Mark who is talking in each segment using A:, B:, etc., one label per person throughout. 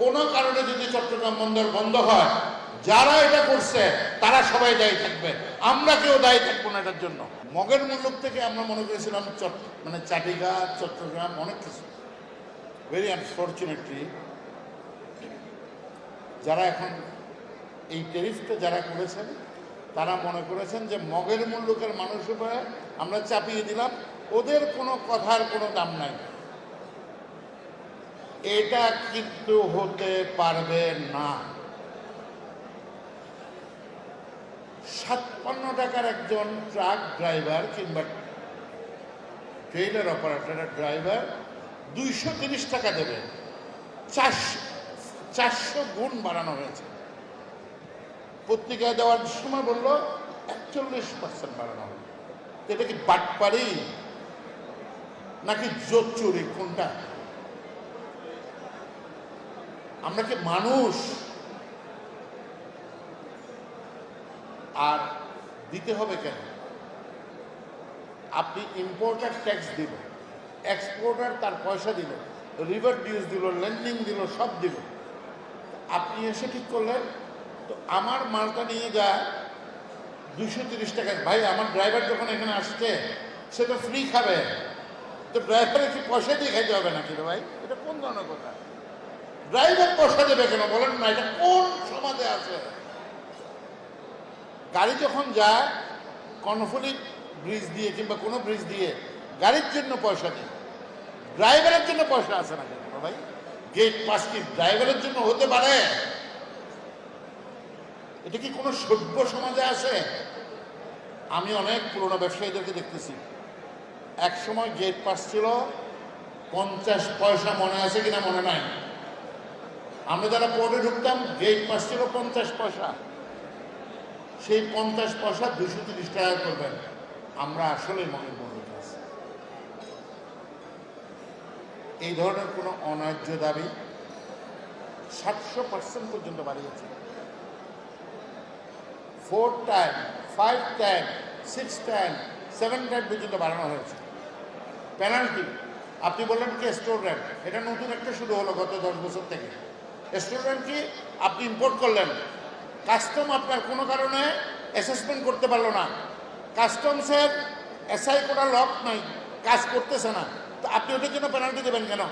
A: কোনো কারণে যদি চট্টগ্রাম বন্দর বন্ধ হয়, যারা এটা করছে, তারা সবাই দায়ী থাকবে। আমরা কেউ দায়ী থাকব না এটার জন্য। মগের মুল্লুক থেকে আমরা মনে করেছিলাম মানে চাটিঘাট, চট্টগ্রাম, অনেক কিছু। ভেরি আনফর্চুনেটলি যারা এখন এই টেরিফটা যারা করেছেন, তারা মনে করেছেন যে মগের মুল্লুকের মানুষ উপরে আমরা চাপিয়ে দিলাম। ওদের কোনো কথার কোনো দাম নাই। এটা কিন্তু হতে পারবে না। সাতপান্ন টাকার একজন ট্রাক ড্রাইভার কিংবা ট্রেলার অপারেটরের ড্রাইভার দুইশো তিরিশ টাকা দেবে। চারশো চারশো গুণ বাড়ানো হয়েছে। পত্রিকায় দেওয়ার সময় বলল, একচল্লিশ পার্সেন্ট বাড়ানো হবে। এটা কি বাটপারি? নাকি জোর চুরি? কোনটা? আমরা কি মানুষ, আর দিতে হবে কেন? আপনি ইম্পোর্টার ট্যাক্স দিল এক্সপোর্টার তার পয়সা দিল রিভার ডিউজ দিল লেন্ডিং দিল, সব দিল। আপনি এসে ঠিক করলেন, তো আমার মালটা নিয়ে যায় দুশো তিরিশ টাকা। ভাই, আমার ড্রাইভার যখন এখানে আসছে, সে তো ফ্রি খাবে। তো ড্রাইভারের কি পয়সা দিয়ে খাইতে হবে নাকি রে ভাই? এটা কোন ধরনের কথা? ড্রাইভার পয়সা দেবে কেন বলেন না, এটা কোন সমাজে আছে? গাড়ি যখন যায় কর্ণফুলি ব্রিজ দিয়ে কিংবা কোনো ব্রিজ দিয়ে, গাড়ির জন্য পয়সা নেই। ড্রাইভারের জন্য পয়সা আছে না কেন ভাই? গেট পাস কি ড্রাইভারের জন্য হতে পারে? এটা কি কোনো সভ্য সমাজে আছে? আমি অনেক পুরনো ব্যবসায়ীদেরকে দেখতেছি। এক সময় গেট পাস ছিল, পঞ্চাশ পয়সা মনে আছে কিনা মনে নাই। আমরা যারা পোর্টে ঢুকতাম গেট পাস ছিল পঞ্চাশ পয়সা। সেই পঞ্চাশ পয়সা দুশো তিরিশ টাকা করবেন। আমরা আসলে মনে মনে আছি। এই ধরনের কোনো অন্যায্য দাবি সাতশো পার্সেন্ট পর্যন্ত বাড়িয়েছে। Four time, five time, six time, seven time পর্যন্ত বাড়ানো হয়েছে। পেনাল্টি, আপনি বললেন কি স্টোরেন্ট এটা নতুন একটা শুরু হলো গত দশ বছর থেকে। স্টোরেন্ট কি আপনি ইম্পোর্ট করলেন। কাস্টম আপনার কোনো কারণে অ্যাসেসমেন্ট করতে পারল না। কাস্টমসের এসআই করা লক নাই, কাজ করতেছে না। তো আপনি ওটার জন্য পেনাল্টি দেবেন কেন?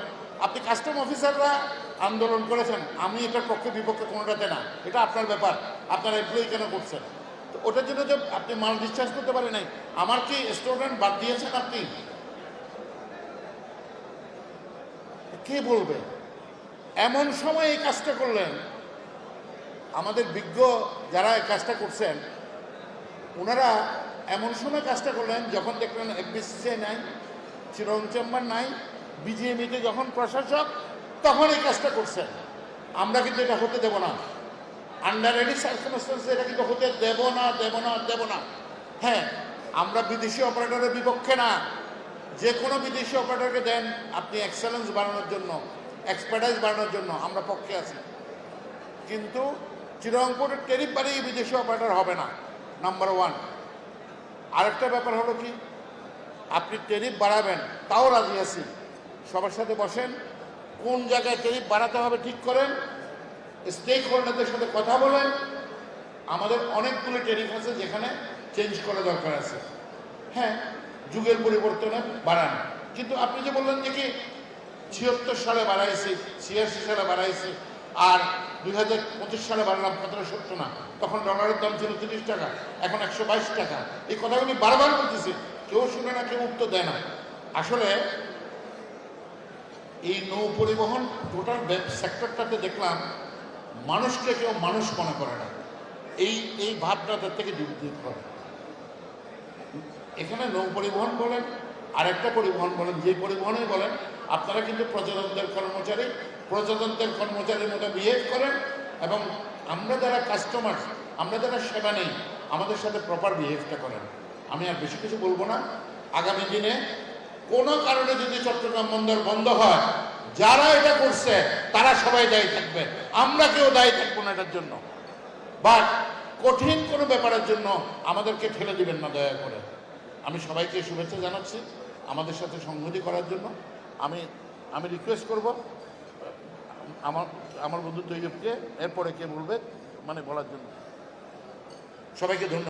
A: আপনি কাস্টম অফিসাররা আন্দোলন করেছেন, আমি এটার পক্ষে বিপক্ষে কোনোটাতে না। এটা আপনার ব্যাপার, আপনার এমপ্লয়ি কেন করছেন তো ওটার জন্য যে আপনি মাল ডিসচার্জ করতে পারেন নাই, আমার কি স্টুডেন্ট বাদ দিয়েছেন আপনি? কে বলবে? এমন সময় এই কাজটা করলেন। আমাদের বিজ্ঞ যারা এই কাজটা করছেন, ওনারা এমন সময় কাজটা করলেন যখন দেখলেন এফবিসিসিআই নাই চিরং চেম্বার নাই বিজিএমইতে যখন প্রশাসক, তখন এই কাজটা করছেন। আমরা কিন্তু এটা হতে দেব না। আন্ডার এনি সার্কমস্টেন্সে এটা কিন্তু হতে দেব না দেব না দেব না। হ্যাঁ আমরা বিদেশি অপারেটরের বিপক্ষে না। যে কোনো বিদেশি অপারেটরকে দেন, আপনি এক্সেলেন্স বাড়ানোর জন্য। এক্সপার্টাইজ বাড়ানোর জন্য আমরা পক্ষে আছি। কিন্তু চিরঙ্কুরের টেরিফ বাড়িয়ে বিদেশি অপারেটর হবে না নাম্বার ওয়ান আরেকটা ব্যাপার হলো কি, আপনি টেরিফ বাড়াবেন, তাও রাজি আছি। সবার সাথে বসেন, কোন জায়গায় টেরিফ বাড়াতে হবে ঠিক করেন স্টেক হোল্ডারদের সাথে কথা বলেন। আমাদের অনেকগুলো টেরিফ আছে যেখানে চেঞ্জ করা দরকার আছে। হ্যাঁ যুগের পরিবর্তনে বাড়ান। কিন্তু আপনি যে বললেন যে কি ছিয়াত্তর সালে বাড়াইছি ছিয়াশি সালে বাড়াইছি আর দুই হাজার পঁচিশ সালে বাড়লাম সতেরো সত্তর না। তখন ডলারের দাম ছিল তিরিশ টাকা, এখন একশো বাইশ টাকা। এই কথাগুলি বারবার বলতেছি, কেউ শুনে না, কেউ উত্তর দেয় না। আসলে এই নৌ পরিবহন টোটাল সেক্টরটাতে দেখলাম, মানুষকে কেউ মানুষ মনে করে না। এই এই ভাবটা তার থেকে বিদ্যুৎ করে এখানে নৌ পরিবহন বলেন, আরেকটা পরিবহন বলেন, যে পরিবহনই বলেন আপনারা কিন্তু প্রজাতন্ত্রের কর্মচারী। প্রজাতন্ত্রের কর্মচারীর মতো বিহেভ করেন এবং আমরা যারা কাস্টমার আমরা যারা সেবা নেই, আমাদের সাথে প্রপার বিহেভটা করেন। আমি আর বেশি কিছু বলব না। আগামী দিনে কোনো কারণে যদি চট্টগ্রাম বন্দর বন্ধ হয়, যারা এটা করছে, তারা সবাই দায়ী থাকবে। আমরা কেউ দায়ী থাকব না এটার জন্য। বাট কঠিন কোনো ব্যাপারের জন্য আমাদেরকে ঠেলে দিবেন না দয়া করে। আমি সবাইকে শুভেচ্ছা জানাচ্ছি আমাদের সাথে সংহতি করার জন্য। আমি আমি রিকোয়েস্ট করব, আমার আমার বন্ধু তৈরিকে এরপরে কে বলবে মানে বলার জন্য। সবাইকে ধন্যবাদ।